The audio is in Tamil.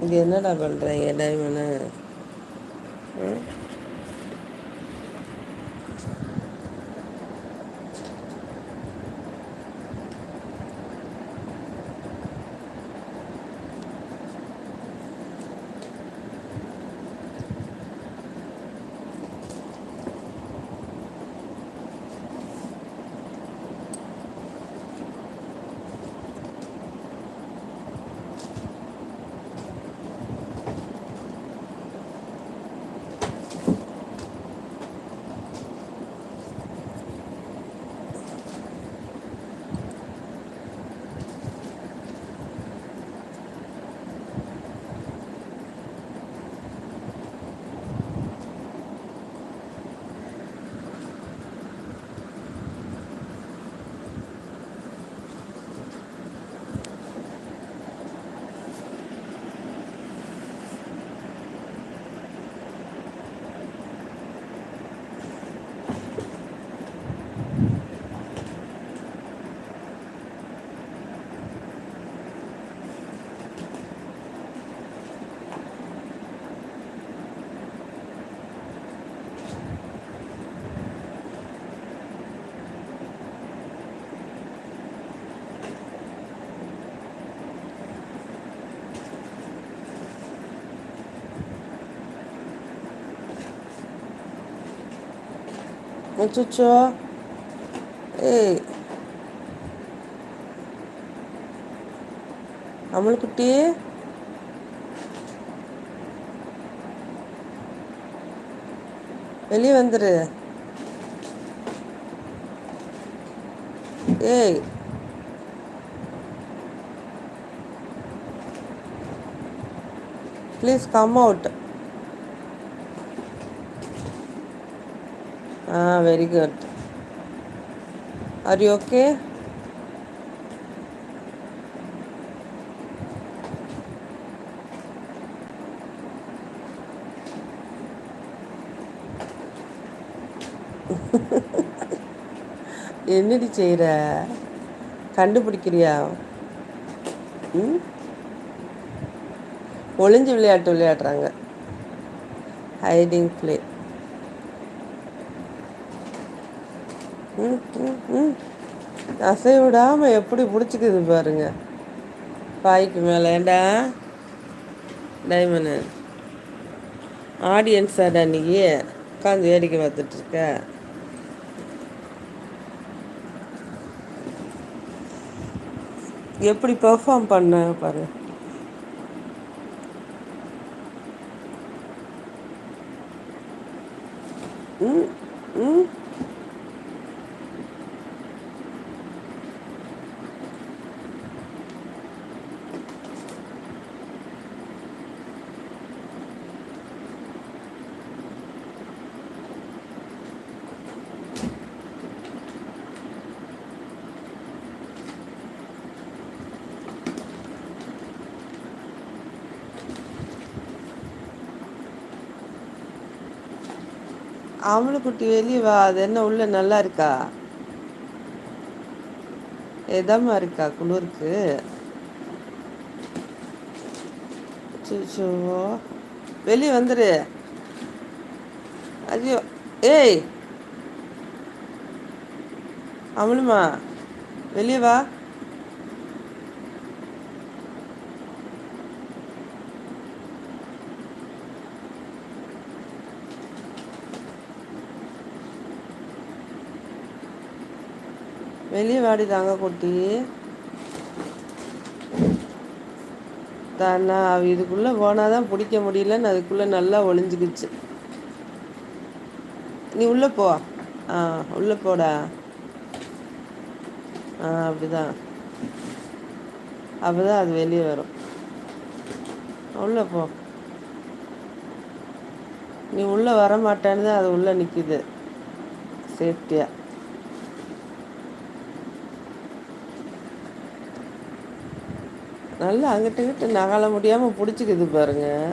இது என்னடா பண்ணுறீங்க டைமன்னு ம் அச்சோ ஏய். அமல்குட்டி. வெளியே வந்துரு. ஏய். Please come out ah very good are you okay என்னடி செய்கிற கண்டுபிடிக்கிறியா? ம்? ஒளிஞ்சு விளையாட்டு விளையாடுறாங்க. ஹைடிங் பிளே ம் ம் ம் அசை விடாமல் எப்படி பிடிச்சிக்குது பாருங்க. பாய்க்கு மேலே ஏண்டா? டைமனு ஆடியன்ஸாடா அன்னைக்கு உட்காந்து வேடிக்கை பார்த்துட்ருக்க எப்படி பெர்ஃபார்ம் பண்ண பாரு. ம் ம். குட்டி வெளியே வா. அது என்ன உள்ள நல்லா இருக்கா? எதமா இருக்கா குளிருக்கு? சோ வெளியே வந்துரு. ஐயோ ஏய். அமுலுமா வெளியே வா. வெளியே வாடி தாங்க குட்டி. தானா அவ இதுக்குள்ளே போனால் தான் பிடிக்க முடியலன்னு அதுக்குள்ளே நல்லா ஒளிஞ்சுக்கிச்சு. நீ உள்ளே போ. ஆ உள்ளே போடா. ஆ அப்படிதான். அப்போ தான் அது வெளியே வரும். உள்ளே போ. நீ உள்ளே வர மாட்டேன்னு தான் அது உள்ளே நிற்கிது சேஃப்டியாக நல்லா அங்கிட்ட கிட்ட நகல முடியாமல் பிடிச்சிக்குது பாருங்கள்